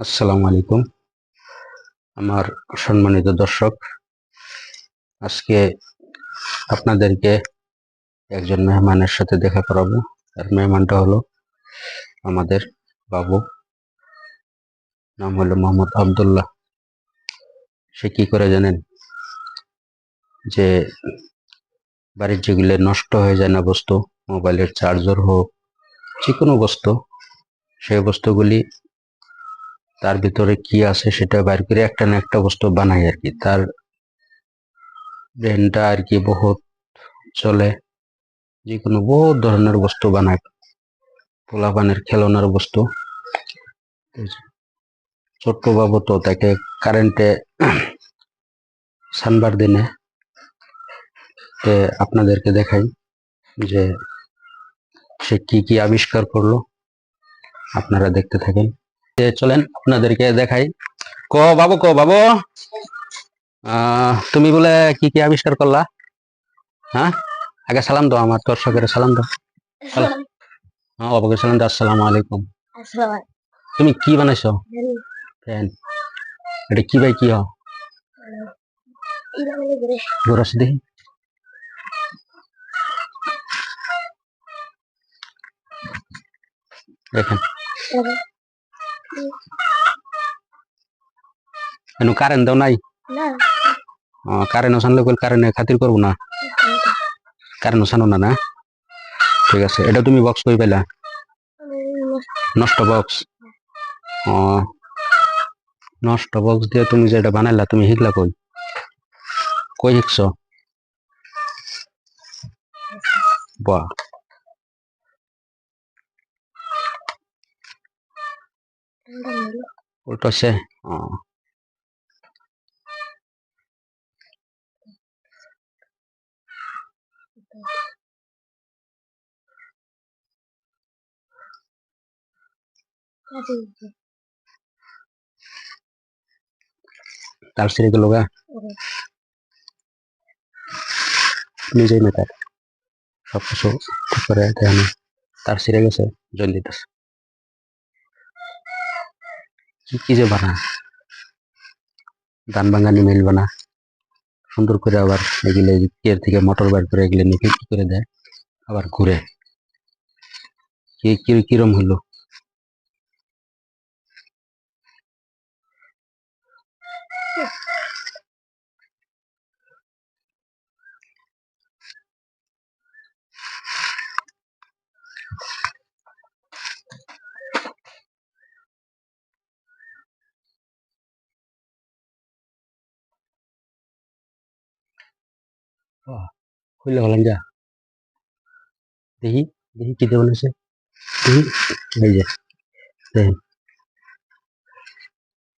আসসালামু আলাইকুম। আমার সম্মানিত দর্শক, আজকে আপনাদেরকে একজন মেহমানের সাথে দেখা করাবো। আর মেহমানটা হলো আমাদের বাবু। নাম হলো মোহাম্মদ আব্দুল্লাহ। সে কি করে জানেন যে বাড়ির যেগুলো নষ্ট হয়ে যায় না বস্তু, মোবাইলের চার্জার হোক, যে কোনো বস্তু, সেই বস্তুগুলি তার ভিতরে কি আছে সেটা বাইর করে একটা না একটা বস্তু বানাই আর কি। তার ব্রেনটা আর কি বহুত চলে। যে কোনো বহুত ধরনের বস্তু বানায়। পোলাপানের খেলনার বস্তু। ছোট্ট বাবু তো তাকে কারেন্টে সানবার দিনে আপনাদেরকে দেখাই যে সে কি কি আবিষ্কার করল। আপনারা দেখতে থাকেন। চলেন আপনাদেরকে দেখাই। ক বাবু ক বাবু। তুমি বলে কি কি আবিষ্কার করলা? হ্যাঁ? আগে সালাম দাও আমার দর্শকের সালাম দাও। হ্যাঁ বাবুকে সালাম দাও আসসালামু আলাইকুম। তুমি কি বানাইছো? ফ্যান। এটা কি ভাই কি হ গোরাস দেখি দেখেন। এনু কারেন্ট দাও নাই? কারেন্ট ওসানলে কইল কারেন্ট খাতির করব না। কারেন্ট ওসানো না না? ঠিক আছে এটা তুমি বক্স কই পাইলা নষ্ট বক্স ও নষ্ট বক্স দিয়ে তুমি যেটা বানাইলা তুমি শিখলা কই? কই শিখছ? বাহ। উল্টোছে ও। তার সিরে গা নিজেই মেটার সব কিছু করে তার সিরে গেছে, জল দিতেছে কি কি যে বানা? ধান বাঙানি মিল বানা। সুন্দর করে আবার এগুলো কের থেকে মোটর বার করে এগুলো নিয়ে কি করে দেয়? আবার ঘুরে। কিরম হলো? খুললে হলাম যা। দেখি দেখি কি দেবেন দেখেন।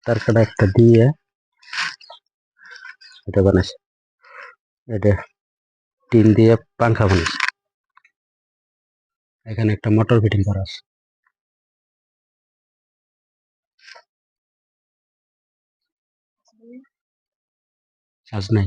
তার কাটা একটা দিয়ে এটা বানাইছে এটা টিন দিয়ে পাংখা বানাইছে এখানে একটা মোটর ফিটিং করা আছে। চার্জ নাই।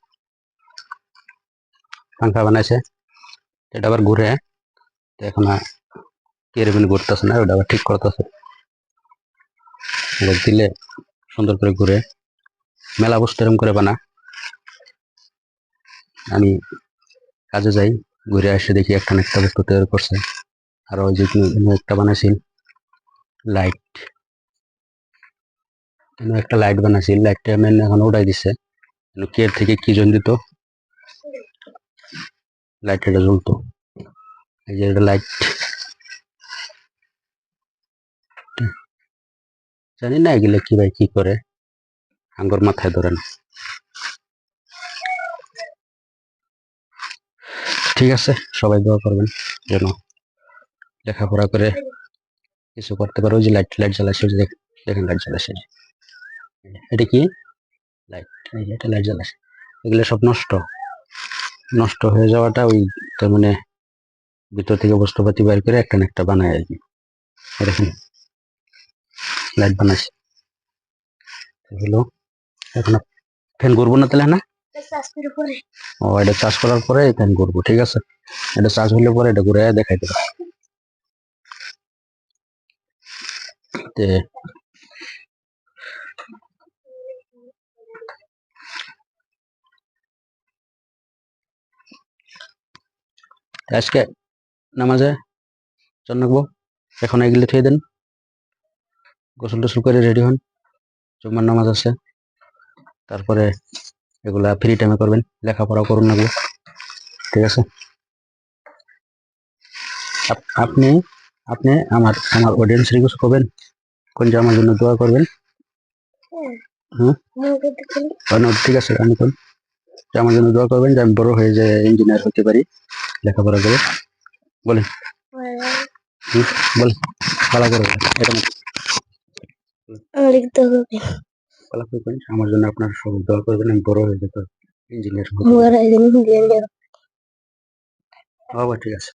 পাংখা বানাইছে, এটা আবার ঘুরে, তো এখন কেরবিন ঘুরতেছে না, ওটা আবার ঠিক করতেছে। দিলে সুন্দর করে ঘুরে, মেলা বস্তু এরকম করে বানা। আমি কাজে যাই, ঘুরে আসে দেখি একটা একটা বস্তু তৈরি করছে। আর ওই যে একটা বানাইছিল, লাইট। একটা লাইট বানাইছিল, লাইটটা মেন এখন উঠাই দিছে। কের থেকে কি জন দিত? লাইট এটা জ্বলতো। এই যে এটা লাইট জানি না এগুলো কি ভাই, কি করে? আঙ্গুর মাথায় ধরে না। ঠিক আছে, সবাই দোয়া করবেন যেন লেখাপড়া করে কিছু করতে পারো। যে লাইট লাইট জ্বালাচ্ছে দেখেন লাইট জ্বালাচ্ছে এটা কি? লাইট এটা লাইট জ্বালাচ্ছে এগুলো সব নষ্ট। নষ্ট হয়ে যাওয়াটা ওই তার মানে ভিতর থেকে বস্তুপাতি বের করে একটা না একটা বানায় আর কি। দেখেন লাইট বানাইছে। হলো এখন ফ্যান করব না তাহলে না? ও এটা চার্জ করার পরে ফ্যান ঘুরবো ঠিক আছে? এটা চার্জ হলে পরে এটা ঘুরে দেখাই দেবো আজকে নামাজে জন্মবো এখন এগুলো থুয়ে দেন। গোসল টোসল করে রেডি হন। জুম্মার নামাজ আছে। তারপরে এগুলা ফ্রি টাইমে করবেন। লেখাপড়া করুন না ঠিক আছে? আপ- আপনি আপনি আমার আমার অডিয়েন্স রিকোয়েস্ট করবেন। কোন যে আমার জন্য দোয়া করবেন। না, ঠিক আছে আমি কোন আমার জন্য দোয়া করবেন যে আমি বড় হয়ে যে ইঞ্জিনিয়ার হতে পারি। লেখাপড়া করে। বলেন বলেন ভালো করে এটা লিখতে হবে। ভালো করে। আমার জন্য আপনার সব দোয়া করবেন। আমি বড় হয়ে যেতে ইঞ্জিনিয়ার একদিন দিয়ে বাবা ঠিক আছে।